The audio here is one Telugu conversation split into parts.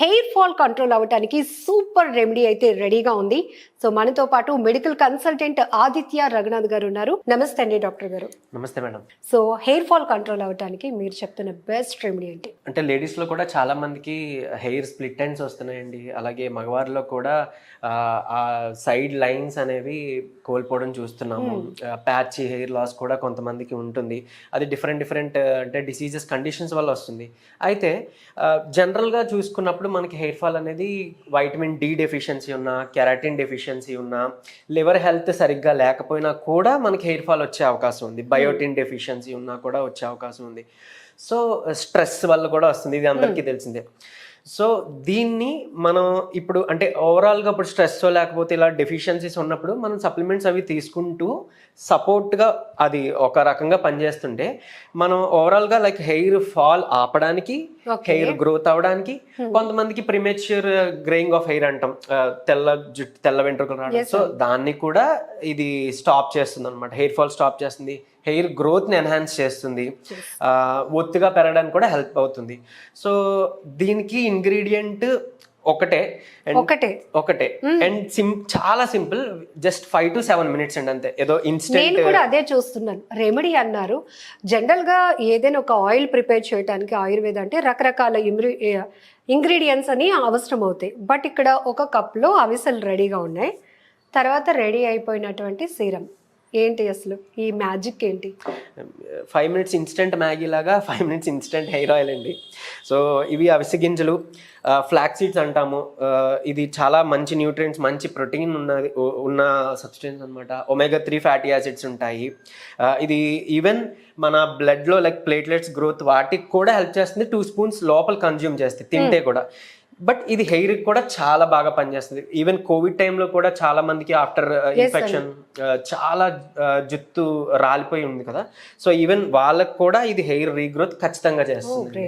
హెయిర్ ఫాల్ కంట్రోల్ అవ్వడానికి సూపర్ రెమెడీ అయితే రెడీగా ఉంది. సో మనతో పాటు మెడికల్ కన్సల్టెంట్ ఆదిత్య రఘునాథ్ గారు ఉన్నారు. నమస్తే అండి డాక్టర్ గారు. నమస్తే madam. So hair fall control అవ్వడానికి మీరు చెప్తున్న బెస్ట్ రెమెడీ ఏంటి? అంటే లేడీస్లో కూడా చాలా మందికి హెయిర్ స్ప్లిట్ ఎండ్స్ వస్తున్నాయండి. అలాగే మగవారిలో కూడా ఆ, ఆ సైడ్ లైన్స్ అనేవి కోల్పోవడం చూస్తున్నాము. ప్యాచ్ హెయిర్ లాస్ కూడా కొంతమందికి ఉంటుంది. అది డిఫరెంట్ డిఫరెంట్ అంటే డిసీజెస్ కండిషన్స్ వల్ల వస్తుంది. అయితే జనరల్గా చూసుకున్నప్పుడు మనకి హెయిర్ ఫాల్ అనేది వైటమిన్ డి డెఫిషియన్సీ ఉన్నా కెరాటిన్ డెఫిషియన్సీ ఉన్నా లివర్ హెల్త్ సరిగ్గా లేకపోయినా కూడా మనకి హెయిర్ ఫాల్ వచ్చే అవకాశం ఉంది. బయోటిన్ డెఫిషియన్సీ ఉన్నా కూడా వచ్చే అవకాశం ఉంది. సో స్ట్రెస్ వల్ల కూడా వస్తుంది. ఇది అందరికీ తెలిసిందే. సో దీన్ని మనం ఇప్పుడు అంటే ఓవరాల్గా ఇప్పుడు స్ట్రెస్ లేకపోతే ఇలా డెఫిషియన్సీస్ ఉన్నప్పుడు మనం సప్లిమెంట్స్ అవి తీసుకుంటూ సపోర్ట్గా అది ఒక రకంగా పనిచేస్తుంటే మనం ఓవరాల్గా లైక్ హెయిర్ ఫాల్ ఆపడానికి. హెయిర్ గ్రోత్ అవడానికి కొంతమందికి ప్రిమేచ్యూర్ గ్రేయింగ్ ఆఫ్ హెయిర్ అంటాం. తెల్ల జుట్టు తెల్ల వెంట్రుకలు రావడం. సో దాన్ని కూడా ఇది స్టాప్ చేస్తుంది అనమాట హెయిర్ ఫాల్ స్టాప్ చేస్తుంది. హెయిర్ గ్రోత్ని ఎన్హాన్స్ చేస్తుంది. ఒత్తుగా పెరగడానికి కూడా హెల్ప్ అవుతుంది. సో దీనికి ఇంగ్రీడియంట్ ఒకటే ఒకటే. ఒకటే. అండ్ సిం చాలా simple. Just five to seven minutes అండి అంతే. ఏదో ఇన్స్టెంట్ నేను కూడా అదే చూస్తున్నాను. రెమెడీ అన్నారు. జనరల్గా ఏదైనా ఒక ఆయిల్ ప్రిపేర్ చేయడానికి ఆయుర్వేద అంటే రకరకాల ఇంగ్రీడియంట్స్ అని అవసరం అవుతాయి. బట్ ఇక్కడ ఒక కప్లో అవిసెలు రెడీగా ఉన్నాయి. తర్వాత రెడీ అయిపోయినటువంటి సీరం. ఏంటి అసలు? ఈ మ్యాజిక్ ఏంటి? ఫైవ్ మినిట్స్ ఇన్స్టెంట్ మ్యాగీ లాగా five minutes instant hair oil అండి. సో ఇవి అవిసె గింజలు ఫ్లాక్ సీడ్స్ అంటాము. ఇది చాలా మంచి న్యూట్రియంట్స్ మంచి ప్రోటీన్ ఉన్నది ఉన్న సబ్స్టెన్స్ అనమాట ఒమేగా త్రీ ఫ్యాటీ యాసిడ్స్ ఉంటాయి. ఇది ఈవెన్ మన బ్లడ్లో లైక్ ప్లేట్లెట్స్ గ్రోత్ వాటికి కూడా హెల్ప్ చేస్తుంది. టూ స్పూన్స్ లోపల కన్జ్యూమ్ చేస్తుంది తింటే కూడా. బట్ ఇది హెయిర్ కూడా చాలా బాగా పనిచేస్తుంది. ఈవెన్ కోవిడ్ టైంలో కూడా చాలా మందికి ఆఫ్టర్ ఇన్ఫెక్షన్ చాలా ఆ, జుత్తు రాలిపోయి ఉంది కదా. సో ఈవెన్ వాళ్ళకు కూడా ఇది హెయిర్ రీగ్రోత్ ఖచ్చితంగా చేస్తుంది.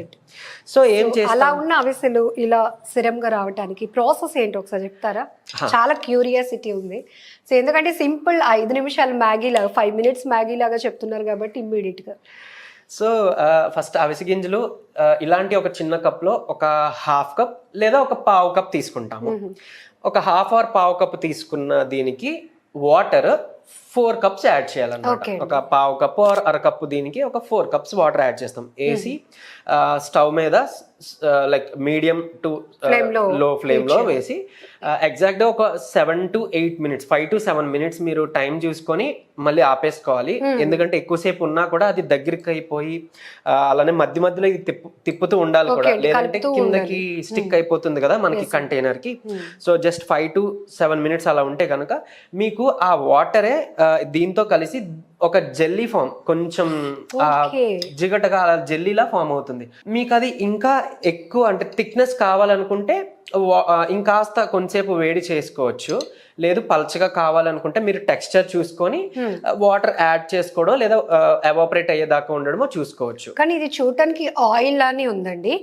సో ఏం చేస్తాం? అలా ఉన్న అవిసెలు ఇలా సిరంగా రావడానికి ప్రాసెస్ ఏంటి ఒకసారి చెప్తారా? చాలా క్యూరియాసిటీ ఉంది. సో ఎందుకంటే సింపుల్ ఐదు నిమిషాలు మ్యాగీ లాగా ఫైవ్ మినిట్స్ మ్యాగీ లాగా చెప్తున్నారు కాబట్టి ఇమ్మీడియట్గా. సో ఫస్ట్ అవిసె గింజలు ఇలాంటి ఒక చిన్న కప్లో ఒక హాఫ్ కప్ లేదా ఒక పావు కప్ తీసుకుంటాము. ఒక హాఫ్ అవర్ పావు కప్ తీసుకున్న దీనికి వాటర్ ఫోర్ కప్స్ యాడ్ చేయాలన్నమాట. ఒక పావు కప్పు ఆర్ అర కప్పు దీనికి ఒక ఫోర్ కప్స్ వాటర్ యాడ్ చేస్తాం. వేసి స్టవ్ మీద లైక్ మీడియం టు లో లో ఫ్లేమ్లో వేసి ఎగ్జాక్ట్గా ఒక seven to eight minutes five to seven minutes మీరు టైం చూసుకొని మళ్ళీ ఆపేసుకోవాలి. ఎందుకంటే ఎక్కువసేపు ఉన్నా కూడా అది దగ్గరికి అయిపోయి ఆ, అలానే మధ్య మధ్యలో ఇది తిప్పు తిప్పుతూ ఉండాలి కూడా. లేదంటే కిందకి స్టిక్ అయిపోతుంది కదా మనకి కంటైనర్కి so just five to seven minutes అలా ఉంటే కనుక మీకు ఆ వాటరే దీంతో కలిసి ఒక జెల్లీ ఫామ్ కొంచెం. జిగటగా జెల్లీలా ఫామ్ అవుతుంది మీకు అది ఇంకా ఎక్కువ అంటే థిక్నెస్ కావాలనుకుంటే ఇంకాస్త కొంచెంసేపు వేడి చేసుకోవచ్చు. లేదు పల్చగా కావాలనుకుంటే మీరు టెక్స్చర్ చూసుకొని వాటర్ యాడ్ చేసుకోవడం లేదా ఎవాపరేట్ అయ్యేదాకా ఉండడమో చూసుకోవచ్చు. కానీ ఇది చూడటానికి ఆయిల్ లానే ఉందండి.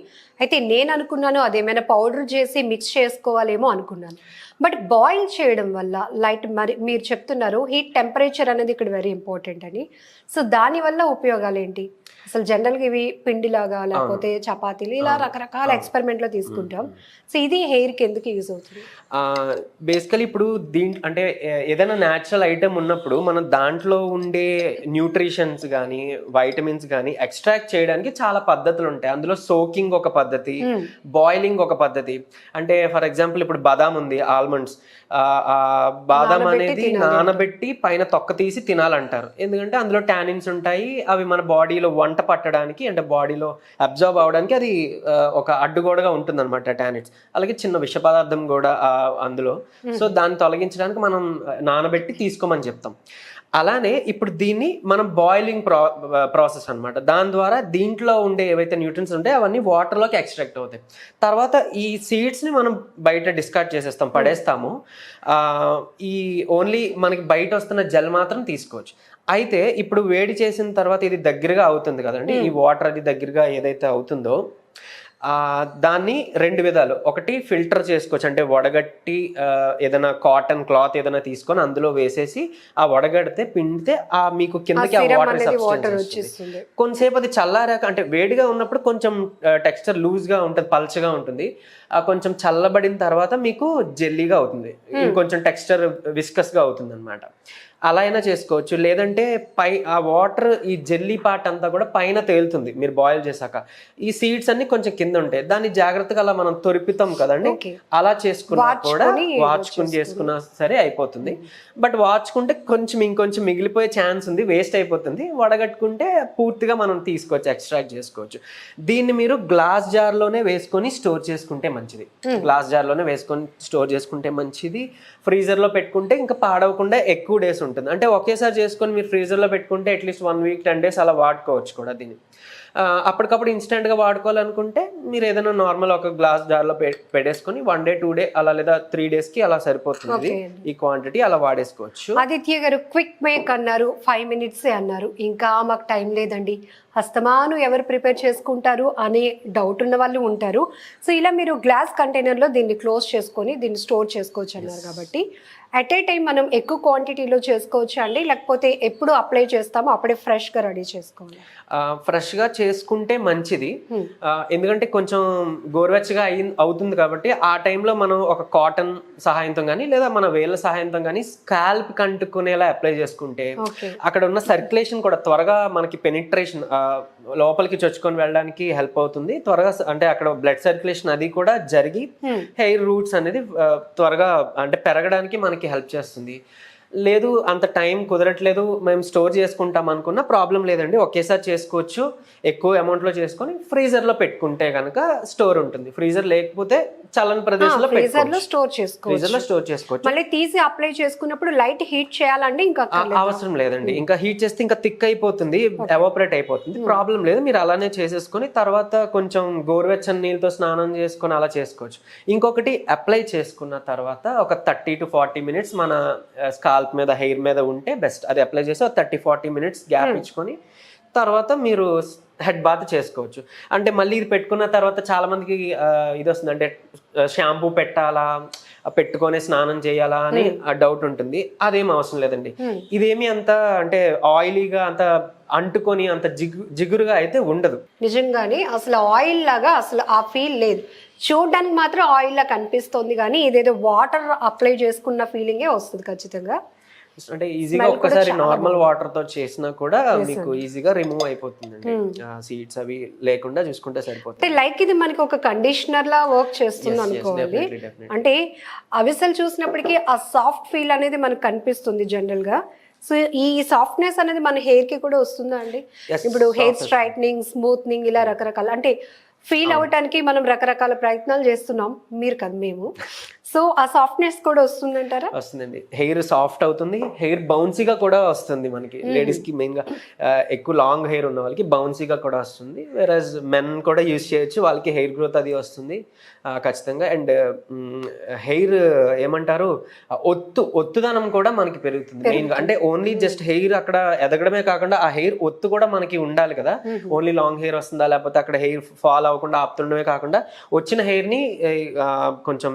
అయితే నేను అనుకున్నాను అదేమైనా పౌడర్ చేసి మిక్స్ చేసుకోవాలేమో అనుకున్నాను. బట్ బాయిల్ చేయడం వల్ల లైట్ మరి మీరు చెప్తున్నారు హీట్ టెంపరేచర్ అనేది ఇక్కడ వెరీ ఇంపార్టెంట్ అని. సో దానివల్ల ఉపయోగాలు ఏంటి అసలు జనరల్గా ఇవి పిండిలాగా లేకపోతే చపాతీలు ఇలా రకరకాల ఎక్స్పెరిమెంట్లో తీసుకుంటాం. సో ఇది హెయిర్కి ఎందుకు యూజ్ అవుతుంది? బేసికలీ ఇప్పుడు దీం అంటే ఏదైనా న్యాచురల్ ఐటమ్ ఉన్నప్పుడు మనం దాంట్లో ఉండే న్యూట్రిషన్స్ కానీ వైటమిన్స్ కానీ ఎక్స్ట్రాక్ట్ చేయడానికి చాలా పద్ధతులు ఉంటాయి. అందులో సోకింగ్ ఒక పద్ధతి బాయిలింగ్ ఒక పద్ధతి. అంటే ఫర్ ఎగ్జాంపుల్ ఇప్పుడు బాదాం ఉంది ఆల్మండ్స్ బాదాం అనేది నానబెట్టి పైన తొక్క తీసి తినాలంటారు. ఎందుకంటే అందులో టానిన్స్ ఉంటాయి అవి మన బాడీలో వంట పట్టడానికి అంటే బాడీలో అబ్జర్వ్ అవడానికి అది ఒక అడ్డుగోడగా ఉంటుంది అనమాట టానిన్స్ అలాగే చిన్న విష పదార్థం కూడా అందులో. సో దాన్ని తొలగించడానికి మనం నానబెట్టి తీసుకోమని చెప్తాం. అలానే ఇప్పుడు దీన్ని మనం బాయిలింగ్ ప్రా ప్రాసెస్ అనమాట దాని ద్వారా దీంట్లో ఉండే ఏవైతే న్యూట్రియన్స్ ఉంటాయో అవన్నీ వాటర్లోకి ఎక్స్ట్రాక్ట్ అవుతాయి. తర్వాత ఈ సీడ్స్ని మనం బయట డిస్కార్డ్ చేసేస్తాం పడేస్తాము. ఆ, ఈ ఓన్లీ మనకి బయట వస్తున్న జెల్ మాత్రం తీసుకోవచ్చు. అయితే ఇప్పుడు వేడి చేసిన తర్వాత ఇది దగ్గరగా అవుతుంది కదండి. ఈ వాటర్ అది దగ్గరగా ఏదైతే అవుతుందో ఆ, దాన్ని రెండు విధాలు. ఒకటి ఫిల్టర్ చేసుకోవచ్చు. అంటే వడగట్టి ఏదైనా కాటన్ క్లాత్ ఏదైనా తీసుకొని అందులో వేసేసి ఆ వడగడితే పిండితే ఆ మీకు కిందకి ఆ వాటర్ వచ్చేస్తుంది. కొంతసేపు అది చల్లారాక అంటే వేడిగా ఉన్నప్పుడు కొంచెం టెక్స్చర్ లూజ్గా ఉంటుంది పల్చగా ఉంటుంది. ఆ కొంచెం చల్లబడిన తర్వాత మీకు జెల్లీగా అవుతుంది. ఇంకొంచెం టెక్స్చర్ విస్కస్గా అవుతుంది అనమాట అలా అయినా చేసుకోవచ్చు. లేదంటే పై ఆ వాటర్ ఈ జెల్లీ పార్ట్ అంతా కూడా పైన తేలుతుంది మీరు బాయిల్ చేశాక. ఈ సీడ్స్ అన్ని కొంచెం కింద ఉంటాయి. దాన్ని జాగ్రత్తగా అలా మనం తొరిపితాం కదండి. అలా చేసుకున్నా కూడా వాచుకొని వాచుకుని చేసుకున్నా సరే అయిపోతుంది. బట్ వాచుకుంటే కొంచెం ఇంకొంచెం మిగిలిపోయే ఛాన్స్ ఉంది వేస్ట్ అయిపోతుంది. వడగట్టుకుంటే పూర్తిగా మనం తీసుకోవచ్చు ఎక్స్ట్రాక్ట్ చేసుకోవచ్చు. దీన్ని మీరు గ్లాస్ జార్లోనే వేసుకొని స్టోర్ చేసుకుంటే మంచిది. గ్లాస్ జార్లోనే వేసుకొని స్టోర్ చేసుకుంటే మంచిది. ఫ్రీజర్లో పెట్టుకుంటే ఇంకా పాడవకుండా ఎక్కువ డేస్ ఉంటుంది. అంటే ఒకేసారి చేసుకొని మీరు ఫ్రీజర్లో పెట్టుకుంటే at least one week ten days అలా వాడుకోవచ్చు కూడా దీన్ని. అప్పటికప్పుడు ఇన్స్టెంట్గా వాడుకోవాలనుకుంటే మీరు ఏదైనా నార్మల్ ఒక గ్లాస్ జార్లో పెట్టేసుకొని వన్ డే టూ డే అలా లేదా త్రీ డేస్కి అలా సరిపోతుంది. ఈ క్వాంటిటీ అలా వాడేసుకోవచ్చు. ఆదిత్య గారు క్విక్ మేక్ అన్నారు ఫైవ్ మినిట్సే అన్నారు. ఇంకా మాకు టైం లేదండి. హస్తమాను ఎవరు ప్రిపేర్ చేసుకుంటారు అనే డౌట్ ఉన్న వాళ్ళు ఉంటారు. సో ఇలా మీరు గ్లాస్ కంటైనర్లో దీన్ని క్లోజ్ చేసుకొని దీన్ని స్టోర్ చేసుకోవచ్చు అన్నారు కాబట్టి. అట్ ఏ టైం మనం ఎక్కువ క్వాంటిటీలో చేసుకోవచ్చు అండి? లేకపోతే ఎప్పుడు అప్లై చేస్తామో అప్పుడే ఫ్రెష్గా రెడీ చేసుకోవాలి. ఫ్రెష్గా చేసుకుంటే మంచిది. Hmm. ఎందుకంటే కొంచెం గోరువెచ్చగా అయి అవుతుంది కాబట్టి ఆ టైంలో మనం ఒక కాటన్ సహాయంతో కానీ లేదా మన వేళ్ళ సహాయంతో కానీ స్కాల్ప్ కంటుకునేలా అప్లై చేసుకుంటే అక్కడ ఉన్న సర్క్యులేషన్ కూడా త్వరగా మనకి పెనిట్రేషన్ లోపలికి చొచ్చుకొని వెళ్ళడానికి హెల్ప్ అవుతుంది. త్వరగా అంటే అక్కడ బ్లడ్ సర్క్యులేషన్ అది కూడా జరిగి హెయిర్ రూట్స్ అనేది త్వరగా అంటే పెరగడానికి మనకి హెల్ప్ చేస్తుంది. లేదు అంత టైం కుదరట్లేదు మేము స్టోర్ చేసుకుంటాం అనుకున్న ప్రాబ్లం లేదండి. ఒకేసారి చేసుకోవచ్చు. ఎక్కువ అమౌంట్లో చేసుకొని ఫ్రీజర్లో పెట్టుకుంటే కనుక స్టోర్ ఉంటుంది. ఫ్రీజర్ లేకపోతే చల్లని ప్రదేశంలో ఫ్రీజర్లో పెట్టుకోవచ్చు. స్టోర్ చేసుకోవచ్చు. ఫ్రీజర్లో స్టోర్ చేసుకోవచ్చు. మళ్ళీ తీసి అప్లై చేసుకున్నప్పుడు లైట్ హీట్ చేయాలండి ఇంకా? అవసరం లేదండి. ఇంకా హీట్ చేస్తే ఇంకా థిక్ అయిపోతుంది ఎవాపరేట్ అయిపోతుంది. ప్రాబ్లం లేదు మీరు అలానే చేసేసుకొని తర్వాత కొంచెం గోరువెచ్చని నీళ్ళతో స్నానం చేసుకొని అలా చేసుకోవచ్చు. ఇంకొకటి అప్లై చేసుకున్న తర్వాత ఒక థర్టీ టు ఫార్టీ మినిట్స్ మన స్కాల్ప్ మీద హెయిర్ మీద ఉంటే బెస్ట్. అది అప్లై చేసి థర్టీ ఫార్టీ మినిట్స్ గ్యాప్ ఇచ్చుకొని తర్వాత మీరు హెడ్ బాత్ చేసుకోవచ్చు. అంటే మళ్ళీ ఇది పెట్టుకున్న తర్వాత చాలా మందికి ఇది వస్తుంది. అంటే షాంపూ పెట్టాలా పెట్టుకొని స్నానం చేయాలా అని ఆ డౌట్ ఉంటుంది. అదేం అవసరం లేదండి. Hmm. ఇదేమి అంత అంటే ఆయిలీగా అంత అంటుకొని అంత జిగు జిగురుగా అయితే ఉండదు. నిజంగానే అసలు ఆయిల్ లాగా అసలు ఆ ఫీల్ లేదు. చూడడానికి మాత్రం ఆయిల్ లా కనిపిస్తుంది కానీ ఇదేదో వాటర్ అప్లై చేసుకున్న ఫీలింగే వస్తుంది ఖచ్చితంగా. అంటే ఈజీగా ఒక్కసారి నార్మల్ వాటర్తో చేసినా కూడా మీకు ఈజీగా రిమూవ్ అయిపోతుందండి. సీడ్స్ అవి లేకుండా చూసుకుంటే సరిపోతుంది. అంటే లైక్ ఇది మనకి ఒక కండిషనర్ లా వర్క్ చేస్తుంది అనుకోవాలి. definitely. అంటే అవిసలు చూసినప్పటికీ ఆ సాఫ్ట్ ఫీల్ అనేది మనకు కనిపిస్తుంది జనరల్గా. సో ఈ సాఫ్ట్నెస్ అనేది మన హెయిర్కి కూడా వస్తుందా అండి? ఇప్పుడు హెయిర్. స్ట్రైట్నింగ్ స్మూత్నింగ్ ఇలా రకరకాల అంటే ఫీల్ అవ్వటానికి మనం రకరకాల ప్రయత్నాలు చేస్తున్నాం. మీరు కదా మేము. సో ఆ సాఫ్ట్నెస్ కూడా వస్తుందంటారా? వస్తుందండి. హెయిర్ సాఫ్ట్ అవుతుంది. హెయిర్ బౌన్సీగా కూడా వస్తుంది మనకి. లేడీస్కి మెయిన్గా ఎక్కువ లాంగ్ హెయిర్ ఉన్న వాళ్ళకి బౌన్సీగా కూడా వస్తుంది. వెరాజ్ మెన్ కూడా యూజ్ చేయొచ్చు. వాళ్ళకి హెయిర్ గ్రోత్ అది వస్తుంది. ఖచ్చితంగా. అండ్ హెయిర్ ఏమంటారు? ఒత్తు ఒత్తుదనం కూడా మనకి పెరుగుతుంది. మెయిన్గా అంటే ఓన్లీ జస్ట్ హెయిర్ అక్కడ ఎదగడమే కాకుండా ఆ హెయిర్ ఒత్తు కూడా మనకి ఉండాలి కదా. ఓన్లీ లాంగ్ హెయిర్ వస్తుందా? లేకపోతే అక్కడ హెయిర్ ఫాల్ అవ్వకుండా ఆపుతుండమే కాకుండా వచ్చిన హెయిర్ని కొంచెం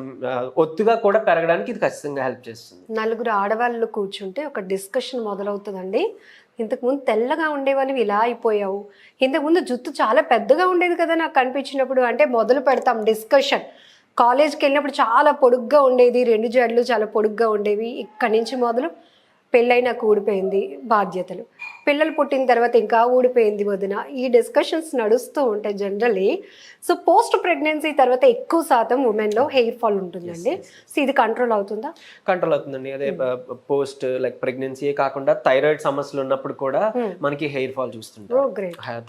ఒత్తుగా కూడా పెరగడానికి ఇది ఖచ్చితంగా హెల్ప్ చేస్తుంది. నలుగురు ఆడవాళ్ళు కూర్చుంటే ఒక డిస్కషన్ మొదలవుతుందండి. ఇంతకుముందు తెల్లగా ఉండేవాళ్ళు ఇలా అయిపోయావు. ఇంతకుముందు జుత్తు చాలా పెద్దగా ఉండేది కదా నాకు కనిపించినప్పుడు అంటే మొదలు పెడతాం డిస్కషన్. కాలేజ్కి వెళ్ళినప్పుడు చాలా పొడుగ్గా ఉండేది. రెండు జడలు చాలా పొడుగ్గా ఉండేవి. ఇక్కడి నుంచి మొదలు పెళ్ళైనా కూడిపోయింది బాధ్యతలు. పిల్లలు పుట్టిన తర్వాత ఇంకా ఊడిపోయింది వదిన. ఈ డిస్కషన్స్ నడుస్తూ ఉంటాయి జనరలీ సో పోస్ట్ ప్రెగ్నెన్సీ తర్వాత ఎక్కువ శాతం ఉమెన్లో హెయిర్ ఫాల్ ఉంటుందండి. సో ఇది కంట్రోల్ అవుతుందా? కంట్రోల్ అవుతుందండి. అదే పోస్ట్ లైక్ ప్రెగ్నెన్సీ కాకుండా థైరాయిడ్ సమస్యలు ఉన్నప్పుడు కూడా మనకి హెయిర్ ఫాల్ చూస్తుంటాం.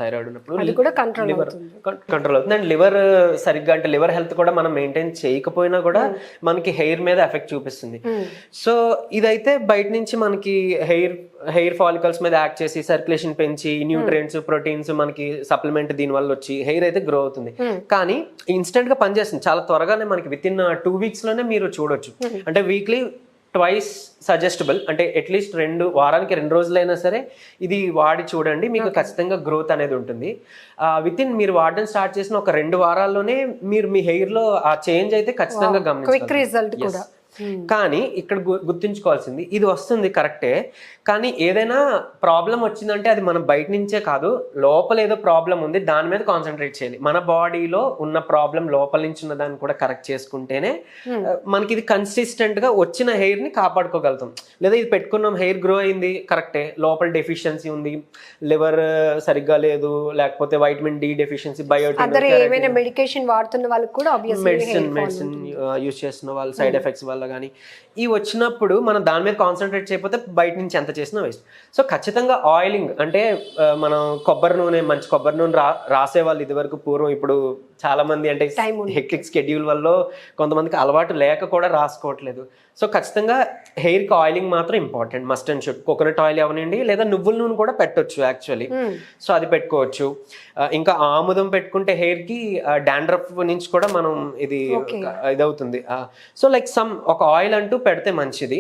థైరాయిడ్ ఉన్నప్పుడు అది కూడా కంట్రోల్ అవుతుంది. కంట్రోల్ అవుతుంది. అండ్ లివర్ సరిగ్గా అంటే లివర్ హెల్త్ కూడా మనం మెయింటైన్ చేయకపోయినా కూడా మనకి హెయిర్ మీద ఎఫెక్ట్ చూపిస్తుంది. Hmm. సో ఇదైతే బయట నుంచి మనకి హెయిర్ హెయిర్ ఫాలికల్స్ మీద యాక్ట్ చేసి సర్క్యులేషన్ పెంచి న్యూట్రియంట్స్ ప్రోటీన్స్ మనకి సప్లిమెంట్ దీని వల్ల వచ్చి హెయిర్ అయితే గ్రో అవుతుంది. Hmm. కానీ ఇన్స్టెంట్గా పనిచేస్తుంది. చాలా త్వరగానే మనకి విత్ ఇన్ టూ వీక్స్లోనే మీరు చూడొచ్చు. అంటే వీక్లీ ట్వైస్ సజెస్టబుల్ అంటే అట్లీస్ట్ రెండు వారానికి రెండు రోజులైనా సరే ఇది వాడి చూడండి. మీకు ఖచ్చితంగా గ్రోత్ అనేది ఉంటుంది. విత్ ఇన్ మీరు వాడడం స్టార్ట్ చేసిన ఒక రెండు వారాల్లోనే మీరు మీ హెయిర్లో ఆ చేంజ్ అయితే ఖచ్చితంగా గమనించాలి రిజల్ట్ కూడా. కానీ ఇక్కడ గుర్తుంచుకోవాల్సింది ఇది వస్తుంది కరెక్టే. కానీ ఏదైనా ప్రాబ్లం వచ్చిందంటే అది మన బయట నుంచే కాదు లోపల ఏదో ప్రాబ్లం ఉంది దాని మీద కాన్సన్ట్రేట్ చేయాలి. మన బాడీలో ఉన్న ప్రాబ్లం లోపల నుంచి ఉన్న దాన్ని కూడా కరెక్ట్ చేసుకుంటేనే Hmm. మనకి ఇది కన్సిస్టెంట్గా వచ్చిన హెయిర్ని కాపాడుకోగలుగుతాం. లేదా ఇది పెట్టుకున్నాం హెయిర్ గ్రో అయింది కరెక్టే. లోపల డెఫిషియన్సీ ఉంది లివర్ సరిగ్గా లేదు లేకపోతే vitamin D deficiency biotin medication వాడుతున్న వాళ్ళకి కూడా మెడిసిన్ మెడిసిన్ యూస్ చేస్తున్న వాళ్ళు సైడ్ ఎఫెక్ట్స్ వల్ల కానీ ఇవి వచ్చినప్పుడు మనం దాని మీద కాన్సన్ట్రేట్ చేయకపోతే బయట నుంచి ఎంత చేసినా వేస్ట్ సో ఖచ్చితంగా ఆయిలింగ్ అంటే మనం కొబ్బరి నూనె మంచి కొబ్బరి నూనె రా రాసేవాళ్ళు ఇదివరకు పూర్వం ఇప్పుడు చాలా మంది అంటే. హెక్టిక్ స్కెడ్యూల్ వల్ల కొంతమందికి అలవాటు లేక కూడా రాసుకోవట్లేదు. సో ఖచ్చితంగా హెయిర్కి ఆయిలింగ్ మాత్రం important must and should coconut oil అవనండి లేదా నువ్వుల నూనె కూడా పెట్టొచ్చు యాక్చువల్లీ Hmm. సో అది పెట్టుకోవచ్చు. ఆ, ఇంకా ఆముదం పెట్టుకుంటే హెయిర్కి డాండ్రఫ్ నుంచి కూడా మనం ఇది. ఇదవుతుంది. సో లైక్ సమ్ ఒక ఆయిల్ అంటూ పెడితే మంచిది.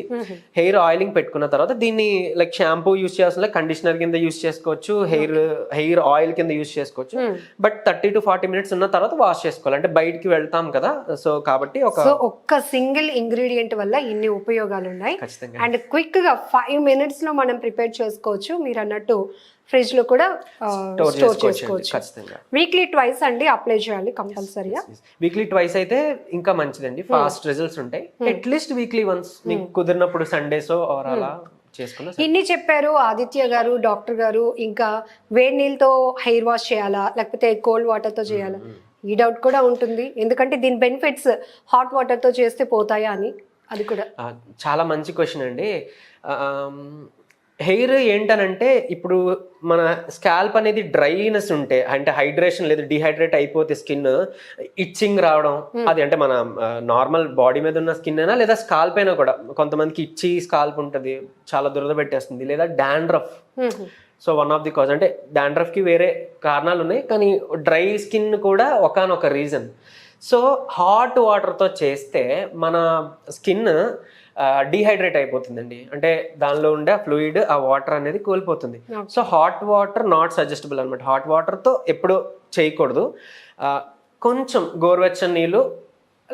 హెయిర్ ఆయిలింగ్ పెట్టుకున్న తర్వాత దీన్ని లైక్ షాంపూ యూస్ చేయాల్సిన కండిషనర్ కింద యూస్ చేసుకోవచ్చు హెయిర్ హెయిర్ ఆయిల్ కింద యూస్ చేసుకోవచ్చు. But thirty to forty minutes ఉన్న తర్వాత వాష్ చేసుకోవాలి. అంటే బయటికి వెళ్తాం కదా సో కాబట్టి ఒక సో ఒక్క సింగిల్ ఇంగ్రీడియంట్ వల్ల ఇన్ని ఉపయోగాలు ఉన్నాయి ఖచ్చితంగా. అండ్ క్విక్గా ఫైవ్ మినిట్స్లో మనం ప్రిపేర్ చేసుకోవచ్చు. మీరు అన్నట్టు ఫ్రిడ్జ్లో కూడా స్టోర్ చేసుకోవచ్చు ఖచ్చితంగా. వీక్లీ ట్వైస్ అండి అప్లై చేయాలి కంపల్సరీగా వీక్లీ ట్వైస్ అయితే ఇంకా మంచిదండి. ఫాస్ట్ రిజల్ట్స్ ఉంటాయి. అట్లీస్ట్ వీక్లీ వన్స్ మీకు కుదిరినప్పుడు సండేస్ ఆర్ అలా చేసుకున్న ఇన్ని చెప్పారు ఆదిత్య గారు డాక్టర్ గారు. ఇంకా వేడి నీళ్ళతో హెయిర్ వాష్ చేయాలా? లేకపోతే కోల్డ్ వాటర్తో చేయాలా? ఈ డౌట్ కూడా ఉంటుంది. ఎందుకంటే దీని బెనిఫిట్స్ హాట్ వాటర్తో చేస్తే పోతాయా అని. అది కూడా. చాలా మంచి క్వశ్చన్ అండి. హెయిర్ ఏంటనంటే ఇప్పుడు మన స్కాల్ప్ అనేది డ్రైనెస్ ఉంటే అంటే హైడ్రేషన్ లేదు డిహైడ్రేట్ అయిపోతే స్కిన్ ఇచ్చింగ్ రావడం అది అంటే మన నార్మల్ బాడీ మీద ఉన్న స్కిన్ అయినా లేదా స్కాల్ప్ అయినా కూడా. కొంతమందికి ఇచ్చి స్కాల్ప్ ఉంటుంది చాలా దురద పెట్టేస్తుంది లేదా dandruff. So one of the cause. అంటే dandruff కి వేరే కారణాలు ఉన్నాయి కానీ డ్రై స్కిన్ కూడా ఒకనొక రీజన్. సో హాట్ వాటర్తో చేస్తే మన స్కిన్ డీహైడ్రేట్ అయిపోతుందండి. అంటే దానిలో ఉండే ఫ్లూయిడ్ ఆ వాటర్ అనేది కోల్పోతుంది. So hot water not suggestible అనమాట హాట్ వాటర్తో ఎప్పుడు చేయకూడదు. కొంచెం గోరువెచ్చని నీళ్ళు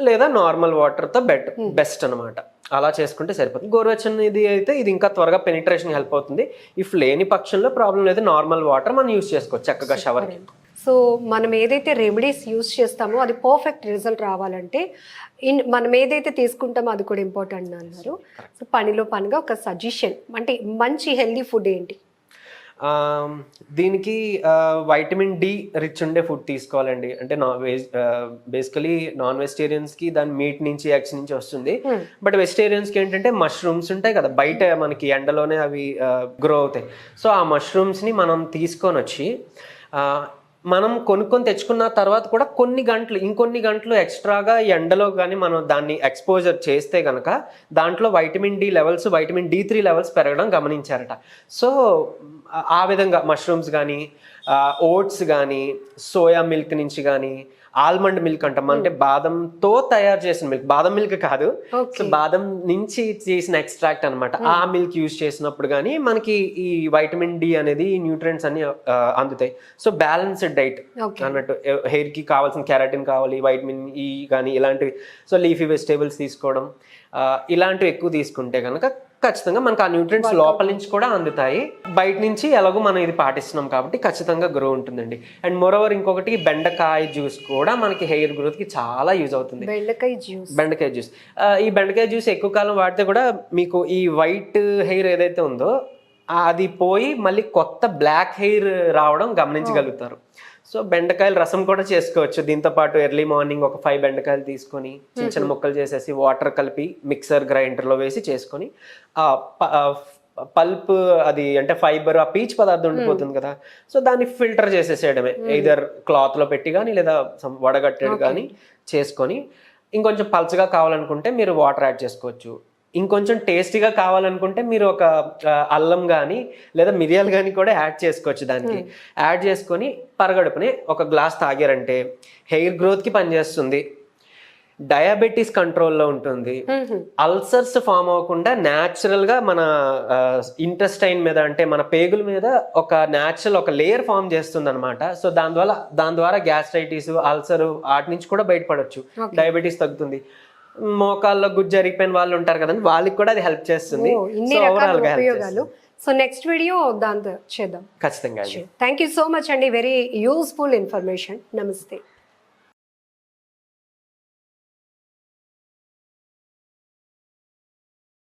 లేదా నార్మల్ వాటర్తో బెట్ బెస్ట్ అన్నమాట. అలా చేసుకుంటే సరిపోతుంది. గోరువెచ్చని ఇది అయితే ఇది ఇంకా త్వరగా పెనిట్రేషన్ హెల్ప్ అవుతుంది. ఇఫ్ లేని పక్షంలో ప్రాబ్లం లేదు నార్మల్ వాటర్ మనం యూస్ చేసుకోవచ్చు చక్కగా షవర్కి సో మనం ఏదైతే రెమెడీస్ యూస్ చేస్తామో అది పర్ఫెక్ట్ రిజల్ట్ రావాలంటే ఇన్ మనం ఏదైతే తీసుకుంటామో అది కూడా ఇంపార్టెంట్ అన్నారు. సో పనిలో పనిగా ఒక సజెషన్ అంటే మంచి హెల్దీ ఫుడ్ ఏంటి? దీనికి వైటమిన్ డి రిచ్ ఉండే ఫుడ్ తీసుకోవాలండి. అంటే నాన్ వెజ్ బేసికలీ నాన్ వెజిటేరియన్స్కి దాని మీట్ నుంచి ఎగ్స్ నుంచి వస్తుంది. Hmm. బట్ వెజిటేరియన్స్కి ఏంటంటే మష్రూమ్స్ ఉంటాయి కదా బయట మనకి ఎండలోనే అవి గ్రో అవుతాయి. సో ఆ మష్రూమ్స్ని మనం తీసుకొని వచ్చి మనం కొనుక్కొని తెచ్చుకున్న తర్వాత కూడా కొన్ని గంటలు ఇంకొన్ని గంటలు ఎక్స్ట్రాగా ఎండలో కానీ మనం దాన్ని ఎక్స్పోజర్ చేస్తే కనుక దాంట్లో vitamin D levels vitamin D three levels పెరగడం గమనించారట. సో ఆ- ఆ విధంగా మష్రూమ్స్ కానీ ఓట్స్ కానీ సోయా మిల్క్ నుంచి కానీ ఆల్మండ్ మిల్క్ అంటాం. అంటే బాదంతో తయారు చేసిన మిల్క్. బాదం మిల్క్ కాదు. సో బాదం నుంచి చేసిన ఎక్స్ట్రాక్ట్ అన్నమాట. ఆ మిల్క్ యూజ్ చేసినప్పుడు కానీ మనకి ఈ వైటమిన్ డి అనేది న్యూట్రియంట్స్ అన్ని అందుతాయి. సో బ్యాలెన్స్డ్ డైట్ అన్నట్టు. హెయిర్కి కావాల్సిన కెరాటిన్ కావాలి వైటమిన్ ఈ కానీ ఇలాంటివి. సో లీఫీ వెజిటేబుల్స్ తీసుకోవడం ఇలాంటివి ఎక్కువ తీసుకుంటే కనుక ఖచ్చితంగా మనకు ఆ న్యూట్రియంట్స్ లోపల నుంచి కూడా అందుతాయి. బయట నుంచి ఎలాగో మనం ఇది పాటిస్తున్నాం కాబట్టి ఖచ్చితంగా గ్రో ఉంటుందండి. అండ్ మోరోవర్ ఇంకొకటి బెండకాయ జ్యూస్ కూడా మనకి హెయిర్ గ్రోత్కి చాలా యూజ్ అవుతుంది. బెండకాయ జ్యూస్ బెండకాయ జ్యూస్ ఈ బెండకాయ జ్యూస్ ఎక్కువ కాలం వాడితే కూడా మీకు ఈ వైట్ హెయిర్ ఏదైతే ఉందో అది పోయి మళ్ళీ కొత్త బ్లాక్ హెయిర్ రావడం గమనించగలుగుతారు. సో బెండకాయల రసం కూడా చేసుకోవచ్చు. దీంతో పాటు ఎర్లీ మార్నింగ్ ఒక ఫైవ్ బెండకాయలు తీసుకొని చిన్న చిన్న ముక్కలు చేసేసి వాటర్ కలిపి మిక్సర్ గ్రైండర్లో వేసి చేసుకొని పల్ప్ అది అంటే ఫైబర్ ఆ పీచ్ పదార్థం ఉండిపోతుంది కదా. సో దాన్ని ఫిల్టర్ చేసేసేయడమే. ఇదర్ క్లాత్లో పెట్టి కానీ లేదా some వడగట్టేది కానీ చేసుకొని ఇంకొంచెం పల్చగా కావాలనుకుంటే మీరు వాటర్ యాడ్ చేసుకోవచ్చు. ఇంకొంచెం టేస్టీగా కావాలనుకుంటే మీరు ఒక అల్లం కానీ లేదా మిరియాలు కానీ కూడా యాడ్ చేసుకోవచ్చు దానికి. యాడ్ చేసుకొని పరగడుపుని ఒక గ్లాస్ తాగారంటే హెయిర్ గ్రోత్కి పనిచేస్తుంది. డయాబెటీస్ కంట్రోల్లో ఉంటుంది. అల్సర్స్ ఫామ్ అవ్వకుండా న్యాచురల్గా మన ఇంటెస్టైన్ మీద అంటే మన పేగుల మీద ఒక న్యాచురల్ ఒక లేయర్ ఫామ్ చేస్తుంది అనమాట సో దాని ద్వారా దాని ద్వారా గ్యాస్ట్రైటిస్ అల్సర్ వాటి నుంచి కూడా బయటపడవచ్చు డయాబెటీస్ తగ్గుతుంది. మోకాల్లో గుజ్జు జరిగిపోయిన వాళ్ళు ఉంటారు కదండి వాళ్ళకి కూడా అది హెల్ప్ చేస్తుంది. సో ఉపయోగాలు. నెక్స్ట్ వీడియో దాంతో చేద్దాం. ఖచ్చితంగా థ్యాంక్ యూ సో మచ్ అండి. వెరీ యూస్ఫుల్ ఇన్ఫర్మేషన్ నమస్తే